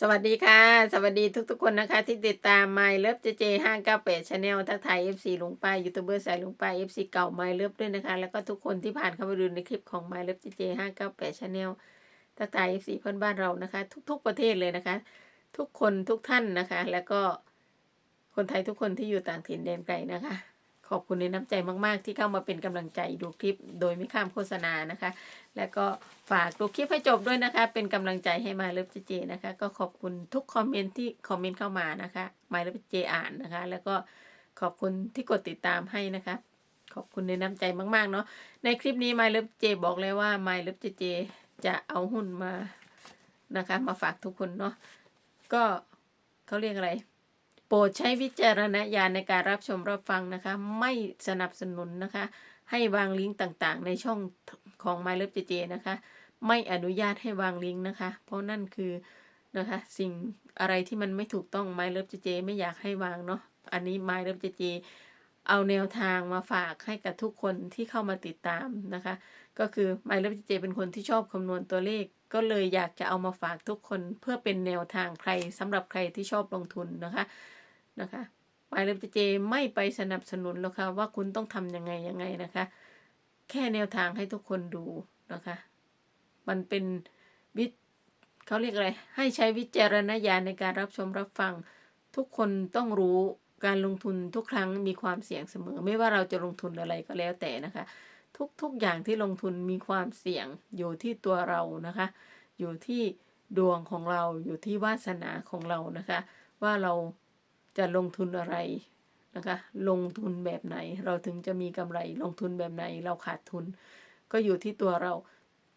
สวัสดีค่ะ สวัสดีทุกๆคนนะคะ ที่ติดตาม My Love JJ 598 Channel ทักทาย FC ลุงป้ายยูทูบเบอร์สายลุงป้าย FC เก่า My Love ด้วยนะคะ แล้วก็ทุกคนที่ผ่านเข้ามาดูในคลิปของ My Love JJ 598 Channel ทักทาย FC เพื่อนบ้านเรานะคะ ทุกๆประเทศเลยนะคะ ทุกคนทุกท่านนะคะ แล้วก็คนไทยทุกคนที่อยู่ต่างถิ่นแดนไกลนะคะ อบคุณในน้ำใจมากๆ ที่เข้ามาเป็นกำลังใจดูคลิปโดยไม่ข้ามโฆษณานะคะ แล้วก็ฝากดูคลิปให้จบด้วยนะคะ เป็นกำลังใจให้มาเลิฟเจเจนะคะ ก็ขอบคุณทุกคอมเมนต์ที่คอมเมนต์เข้ามานะคะมาเลิฟเจอ่านนะคะ แล้วก็ขอบคุณที่กดติดตามให้นะคะ ขอบคุณในน้ำใจมากๆเนาะในคลิปนี้ My Love J บอกเลยว่า My Love J จะเอาหุ้นมานะคะ มาฝากทุกคนเนาะก็เขาเรียกอะไร โปรดใช้วิจารณญาณในการรับชมรับฟังนะคะ ไม่สนับสนุนนะคะ ให้วางลิงก์ต่างๆ ในช่องของ My Love JJ นะคะ ไม่อนุญาตให้วางลิงก์นะคะ เพราะนั่นคือนะคะ สิ่งอะไรที่มันไม่ถูกต้อง My Love JJ ไม่อยากให้วางเนาะอันนี้ My Love JJ เอาแนวทางมาฝากให้กับทุกคนที่เข้ามาติดตามนะคะ ก็คือ My Love JJ เป็นคนที่ชอบคำนวณตัวเลข ก็เลยอยากจะเอามาฝากทุกคนเพื่อเป็นแนวทางใครสำหรับใครที่ชอบลงทุนนะคะนะคะ My Love JJ ไม่ไปสนับสนุนหรอกค่ะว่าคุณต้องทำยังไงยังไงนะคะ แค่แนวทางให้ทุกคนดูนะคะ มันเป็นวิเขาเรียกอะไรให้ใช้วิจารณญาณในการรับชมรับฟังทุกคนต้องรู้ การลงทุนทุกครั้งมีความเสี่ยงเสมอ ไม่ว่าเราจะลงทุนอะไรก็แล้วแต่นะคะ ทุกทุกอย่างที่ลงทุนมีความเสี่ยงอยู่ที่ตัวเรานะคะ อยู่ที่ดวงของเราอยู่ที่วาสนาของเรานะคะ ว่าเราจะลงทุนอะไรนะคะ ลงทุนแบบไหน เราถึงจะมีกำไร ลงทุนแบบไหน เราขาดทุน ก็อยู่ที่ตัวเรา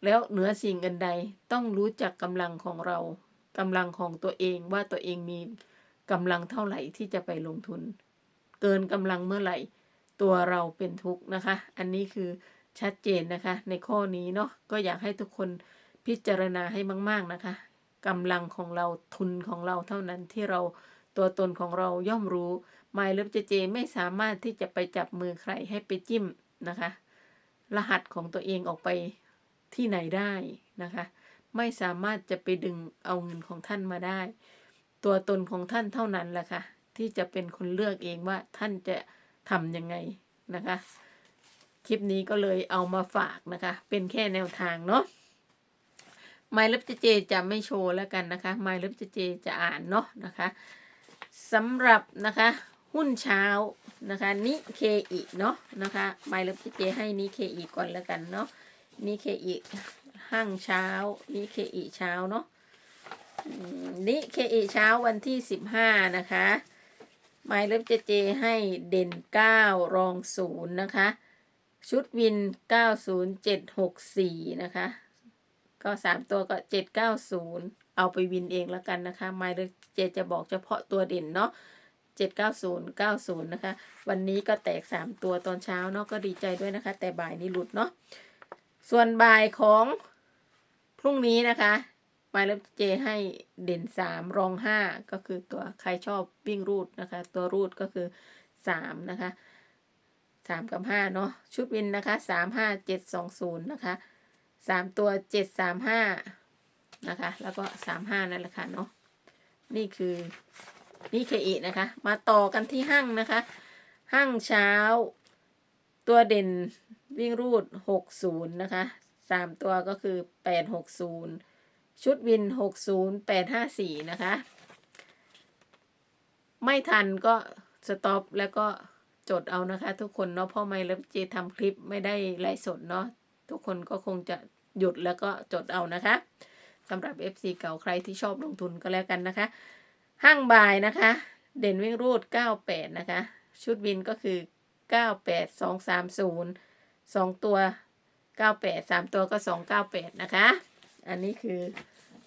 แล้วเหนือสิ่งอื่นใดต้องรู้จักกำลังของเรากำลังของตัวเองว่าตัวเองมี กำลังเท่าไหร่ที่จะไปลงทุน เกินกำลังเมื่อไหร่ ตัวเราเป็นทุกข์นะคะ อันนี้คือชัดเจนนะคะ ในข้อนี้เนาะก็อยากให้ทุกคนพิจารณาให้มาก ๆนะคะกำลังของเราทุนของเราเท่านั้นที่เราตัวตนของเราย่อมรู้มายเลิฟเจเจไม่สามารถที่จะไปจับมือใครให้ไปจิ้มนะคะ รหัสของตัวเองออกไปที่ไหนได้นะคะ ไม่สามารถจะไปดึงเอาเงินของท่านมาได้ ตัวตนของท่านเท่านั้นแหละค่ะ ที่จะเป็นคนเลือกเองว่าท่านจะทำยังไงนะคะ คลิปนี้ก็เลยเอามาฝากนะคะ เป็นแค่แนวทางเนาะไมล์ลิฟเจจะไม่โชว์แล้วกันนะคะไมล์ลิฟเจจะอ่านเนาะนะคะสำหรับนะคะหุ้นเช้านะคะนิเคอีเนาะนะคะไมล์ลิฟเจให้นิเคอีก่อนแล้วกันเนาะนิเคอีห้างเช้านิเคอีเช้าเนาะ นิเคอเช้าวันที่สิบห้านะคะไมล์ลิฟเจให้เด่นเก้ารองศูนย์นะคะ ชุดวิน90764นะคะ ก็สามตัวก็790เอาไปวินเองแล้วกันนะคะไมล์เจจะบอกเฉพาะตัวเด่นเนาะ790 90นะคะ วันนี้ก็แตก3ตัวตอนเช้าเนาะก็ดีใจด้วยนะคะ แต่บ่ายนี้หลุดเนาะส่วนบ่ายของพรุ่งนี้นะคะ ไมล์เจให้เด่น 3 รอง 5 ก็คือตัวใครชอบวิ่งรูดนะคะ ตัวรูดก็คือ 3 นะคะสามกับห้าเนาะชุดวินนะคะสามห้าเจ็ดสองศูนย์นะคะสามตัวเจ็ดสามห้านะคะ แล้วก็สามห้านั่นแหละค่ะเนาะนี่คือนี่เคอีนะคะ มาต่อกันที่ห้างนะคะ ห้างเช้า ตัวเด่นวิ่งรูดหกศูนย์นะคะสามตัวก็คือแปดหกศูนย์ ชุดวินหกศูนย์แปดห้าสี่นะคะ ไม่ทันก็สต็อปแล้วก็จดเอานะคะ ทุกคนเนาะพราะไม่แล้วเจทำคลิปไม่ได้ไลฟ์สดเนาะทุกคนก็คงจะหยุดแล้วก็จดเอานะคะสำหรับ FC เก่าใครที่ชอบลงทุนก็แล้วกันนะคะ ห้างบายนะคะ เด่นวิ่งรูด 98 นะคะ ชุดวินก็คือ 98 230 2 ตัว 98 3 ตัวก็ 298 นะคะ อันนี้คือ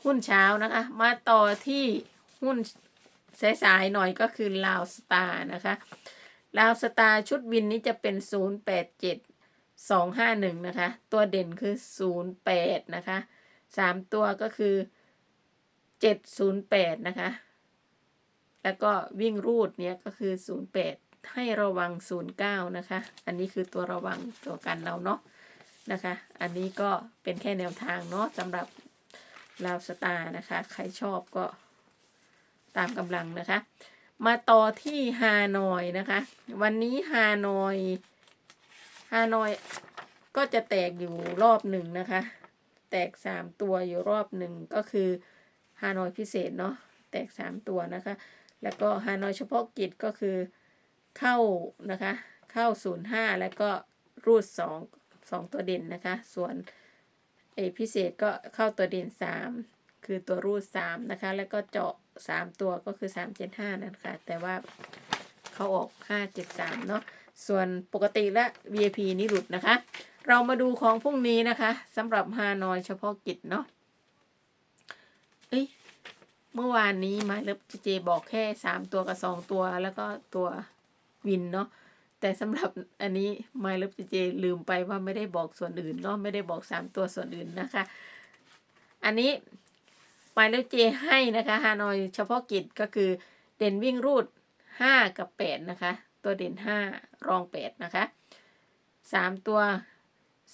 หุ้นเช้านะคะ มาต่อที่หุ้นสายๆหน่อยก็คือลาวสตาร์นะคะลาวสตาร์ชุดวินนี้จะเป็น 0 8 7 2 5 1 นะคะ ตัวเด่นคือ 0 8 นะคะ 3 ตัวก็คือ 7 0 8 นะคะ แล้วก็วิ่งรูดเนี้ยก็คือ 0 8 ให้ระวัง 0 9 นะคะ อันนี้คือตัวระวังตัวกันเราเนาะ นะคะ อันนี้ก็เป็นแค่แนวทางเนาะสำหรับลาวสตาร์นะคะ ใครชอบก็ตามกำลังนะคะ มาต่อที่ฮานอยนะคะ วันนี้ฮานอยฮานอยก็จะแตกอยู่รอบหนึ่งนะคะ แตกสามตัวอยู่รอบหนึ่งก็คือฮานอยพิเศษเนาะแตกสามตัวนะคะ แล้วก็ฮานอยเฉพาะกิจก็คือเข้านะคะ เข้าศูนย์ห้าแล้วก็รูดสอง สองตัวเด่นนะคะ ส่วนเอพิเศษก็เข้าตัวเด่นสามคือตัวรูดสามนะคะ แล้วก็เจาะสามตัวก็คือสามเจ็ดห้านะคะแต่ว่าเขาออกห้าเจ็ดสามเนาะส่วนปกติและ VIP นี่หลุดนะคะ เรามาดูของพรุ่งนี้นะคะสำหรับฮานอยเฉพาะกิจเนาะเอ้ยเมื่อวานนี้มาเลิฟเจบอกแค่สามตัวกับสองตัว แล้วก็ตัววินเนาะ แต่สำหรับอันนี้มาเลิฟเจลืมไปว่าไม่ได้บอกส่วนอื่นเนาะไม่ได้บอกสามตัวส่วนอื่นนะคะ อันนี้มาเลิฟเจให้นะคะฮานอยเฉพาะกิจก็คือเด่นวิ่งรูดห้ากับแปดนะคะ ตัวเด่นห้ารองแปดนะคะสามตัว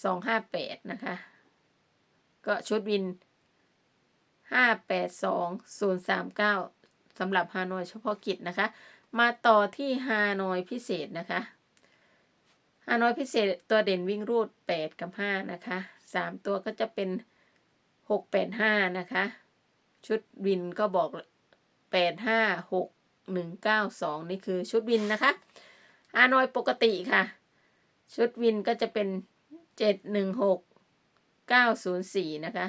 สองห้าแปดนะคะ ก็ชุดวินห้าแปดสองศูนย์สามเก้าสำหรับฮานอยเฉพาะกิจนะคะ มาต่อที่ฮานอยพิเศษนะคะ ฮานอยพิเศษตัวเด่นวิ่งรูดแปดกับห้านะคะสามตัวก็จะเป็นหกแปดห้านะคะ ชุดวินก็บอกแปดห้าหกหนึ่งเก้าสองนี่คือชุดวินนะคะฮานอยปกติค่ะ ชุดวินก็จะเป็นเจ็ดหนึ่งหกเก้าศูนย์สี่นะคะ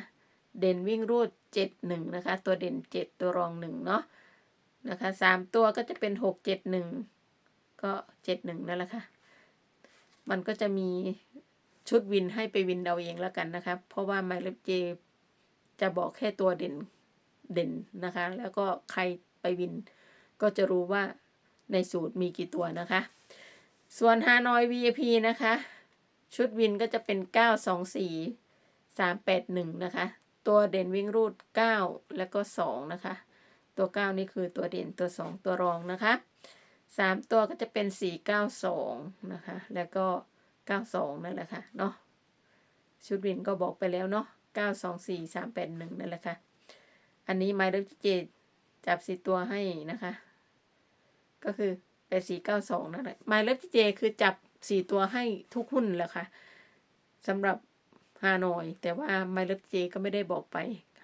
เด่นวิ่งรูดเจ็ดหนึ่งนะคะ ตัวเด่นเจ็ดตัวรองหนึ่งเนาะนะคะสามตัวก็จะเป็นหกเจ็ดหนึ่งก็เจ็ดหนึ่งนั่นแหละค่ะ มันก็จะมีชุดวินให้ไปวินเอาเองแล้วกันนะคะเพราะว่าไมล์เลเจจะบอกแค่ตัวเด่นเด่นนะคะ แล้วก็ใครไปวิน ก็จะรู้ว่าในสูตรมีกี่ตัวนะคะ ส่วนฮานอย VIP นะคะ ชุดวินก็จะเป็น 924 381 นะคะ ตัวเด่นวิ่งรูด 9 แล้วก็ 2 นะคะ ตัว 9 นี่คือตัวเด่นตัว 2 ตัวรองนะคะ 3ตัวก็จะเป็น492นะคะ แล้วก็92นั่นแหละค่ะเนาะชุดวินก็บอกไปแล้วเนาะ924 381นั่นแหละค่ะ อันนี้ไมล์เดเจจับสี่ตัวให้นะคะ ก็คือแปดสี่เก้าสองนั่นแหละไมล์เดเจคือจับสี่ตัวให้ทุกหุ้นแหละค่ะสำหรับฮานอย แต่ว่าไมล์เดเจก็ไม่ได้บอกไป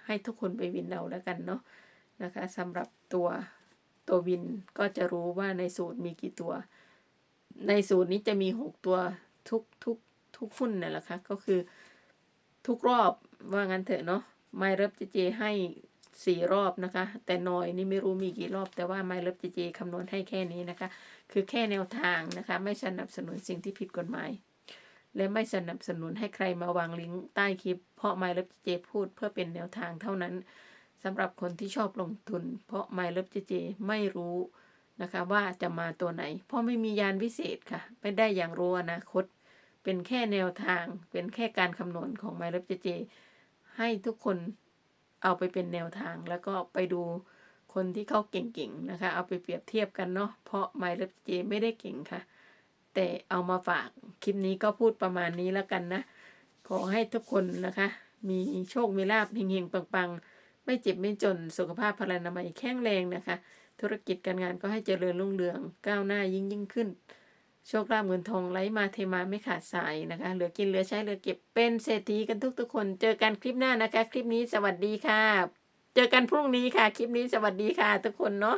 ให้ทุกคนไปวินเอาแล้วกันเนาะนะคะสำหรับตัว ตัววินก็จะรู้ว่าในสูตรมีกี่ตัว ในสูตรนี้จะมีหกตัวทุกทุกทุกหุ้นนั่นแหละค่ะก็คือทุกรอบว่างั้นเถอะเนาะไมเล์เดเจให้สี่รอบนะคะ แต่นอยนี่ไม่รู้มีกี่รอบ แต่ว่าไม่เลิฟจีจีคำนวณให้แค่นี้นะคะ คือแค่แนวทางนะคะ ไม่สนับสนุนสิ่งที่ผิดกฎหมาย และไม่สนับสนุนให้ใครมาวางลิงก์ใต้คลิป เพราะไม่เลิฟจีจีพูดเพื่อเป็นแนวทางเท่านั้น สำหรับคนที่ชอบลงทุน เพราะไม่เลิฟจีจีไม่รู้นะคะว่าจะมาตัวไหน เพราะไม่มียานวิเศษค่ะ ไม่ได้อย่างรู้อนาคต เป็นแค่แนวทาง เป็นแค่การคำนวณของไม่เลิฟจีจีให้ทุกคนเอาไปเป็นแนวทาง แล้วก็ไปดูคนที่เขาเก่งๆนะคะ เอาไปเปรียบเทียบกันเนาะ เพราะไมล์เลฟเจไม่ได้เก่งค่ะ แต่เอามาฝากคลิปนี้ก็พูดประมาณนี้แล้วกันนะ ขอให้ทุกคนนะคะ มีโชค มีลาบเฮงๆปังๆ ไม่เจ็บไม่จนสุขภาพพลานามัยแข็งแรงนะคะ ธุรกิจการงานก็ให้เจริญรุ่งเรือง ก้าวหน้ายิ่งยิ่งขึ้น โชคลาภเงินทองไหลมาเทมาไม่ขาดสายนะคะ เหลือกินเหลือใช้เหลือเก็บเป็นเศรษฐีกันทุกทุกคน เจอกันคลิปหน้านะคะ คลิปนี้สวัสดีค่ะ เจอกันพรุ่งนี้ค่ะ คลิปนี้สวัสดีค่ะ ทุกคนเนาะ